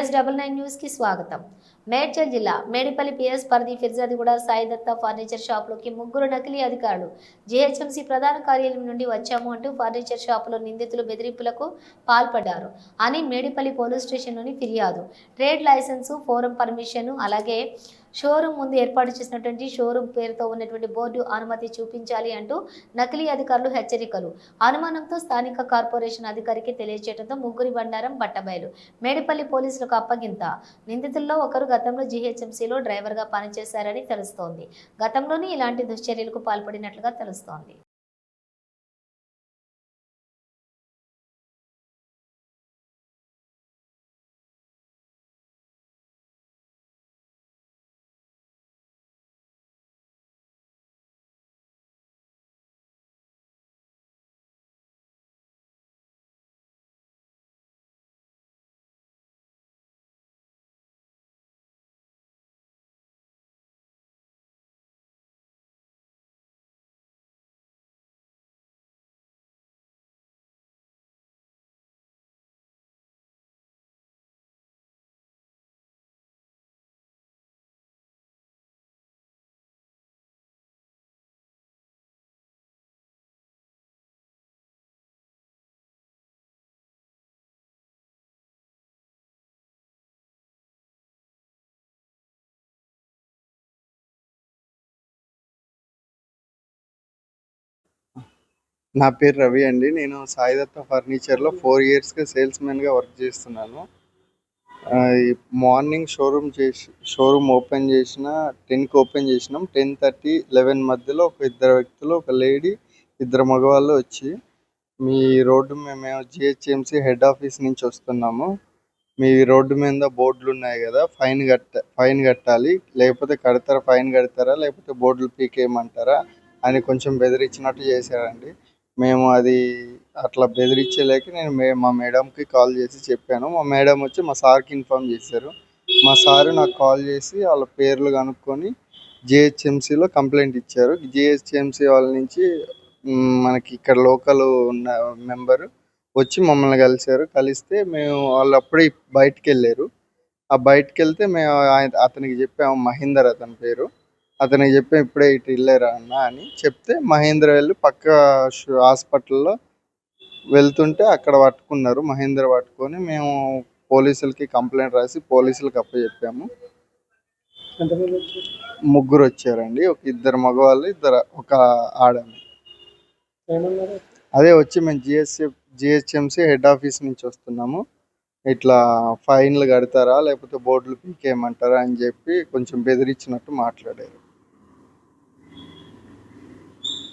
PS double nine news కి స్వాగతం మేడ్చల్ జిల్లా మేడిపల్లి పిఎస్ పరిధి ఫిర్జాదిగూడ సాయిదత్త ఫర్నిచర్ షాప్లోకి ముగ్గురు నకిలీ అధికారులు జీహెచ్ఎంసీ ప్రధాన కార్యాలయం నుండి వచ్చాము అంటూ ఫర్నిచర్ షాపులో నిందితులు బెదిరింపులకు పాల్పడ్డారు. అని మేడిపల్లి పోలీస్ స్టేషన్లోని ఫిర్యాదు. ట్రేడ్ లైసెన్సు ఫోరం పర్మిషన్ అలాగే షోరూమ్ ముందు ఏర్పాటు చేసినటువంటి షోరూమ్ పేరుతో ఉన్నటువంటి బోర్డు అనుమతి చూపించాలి అంటూ నకిలీ అధికారులు హెచ్చరికలు. అనుమానంతో స్థానిక కార్పొరేషన్ అధికారికి తెలియజేయడంతో ముగ్గురి బండారం బట్టబయలు. మేడిపల్లి పోలీసులకు అప్పగింత. నిందితుల్లో ఒకరు గతంలో జీహెచ్ఎంసీలో డ్రైవర్గా పనిచేశారని తెలుస్తోంది. గతంలోనే ఇలాంటి దుశ్చర్యలకు పాల్పడినట్లుగా తెలుస్తోంది. నా పేరు రవి అండి. నేను సాయిదత్త ఫర్నిచర్లో ఫోర్ ఇయర్స్గా సేల్స్మెన్గా వర్క్ చేస్తున్నాను. మార్నింగ్ షోరూమ్ చేసి షోరూమ్ ఓపెన్ చేసిన టెన్కి ఓపెన్ చేసినాం. టెన్ థర్టీ లెవెన్ మధ్యలో ఒక ఇద్దరు వ్యక్తులు ఒక లేడీ ఇద్దరు మగవాళ్ళు వచ్చి మీ రోడ్డు మేము జిహెచ్ఎంసి హెడ్ ఆఫీస్ నుంచి వస్తున్నాము. మీ రోడ్డు మీద బోర్డులు ఉన్నాయి కదా ఫైన్ కట్ట ఫైన్ కట్టాలి. లేకపోతే కడతారా ఫైన్ కడతారా లేకపోతే బోర్డులు పీకేయమంటారా అని కొంచెం బెదిరించినట్టు చేశారండి. మేము అది అట్లా బెదిరించలేక నేను మే మా మేడంకి కాల్ చేసి చెప్పాను. మా మేడం వచ్చి మా సార్కి ఇన్ఫామ్ చేశారు. మా సార్ నాకు కాల్ చేసి వాళ్ళ పేర్లు కనుక్కొని జిహెచ్ఎంసీలో కంప్లైంట్ ఇచ్చారు. జిహెచ్ఎంసీ వాళ్ళ నుంచి మనకి ఇక్కడ లోకల్ ఉన్న మెంబరు వచ్చి మమ్మల్ని కలిశారు. కలిస్తే మేము వాళ్ళు అప్పుడే బయటికి వెళ్ళారు ఆ బయటికి వెళ్తే మేము ఆయన అతనికి చెప్పాము మహేందర్ అతని పేరు. అతనికి చెప్పి ఇప్పుడే ఇటు వెళ్ళారా అన్న అని చెప్తే మహేంద్ర వెళ్ళి పక్క హాస్పిటల్లో వెళ్తుంటే అక్కడ పట్టుకున్నారు. మహేంద్ర పట్టుకొని మేము పోలీసులకి కంప్లైంట్ రాసి పోలీసులకు అప్పచెప్పాము. ముగ్గురు వచ్చారండి. ఒక ఇద్దరు మగవాళ్ళు ఇద్దరు ఒక ఆడమి. అదే వచ్చి మేము జిఎస్సి జిహెచ్ఎంసి హెడ్ ఆఫీస్ నుంచి వస్తున్నాము. ఇట్లా ఫైన్లు కడతారా లేకపోతే బోర్డులు పీకేయమంటారా అని చెప్పి కొంచెం బెదిరించినట్టు మాట్లాడారు.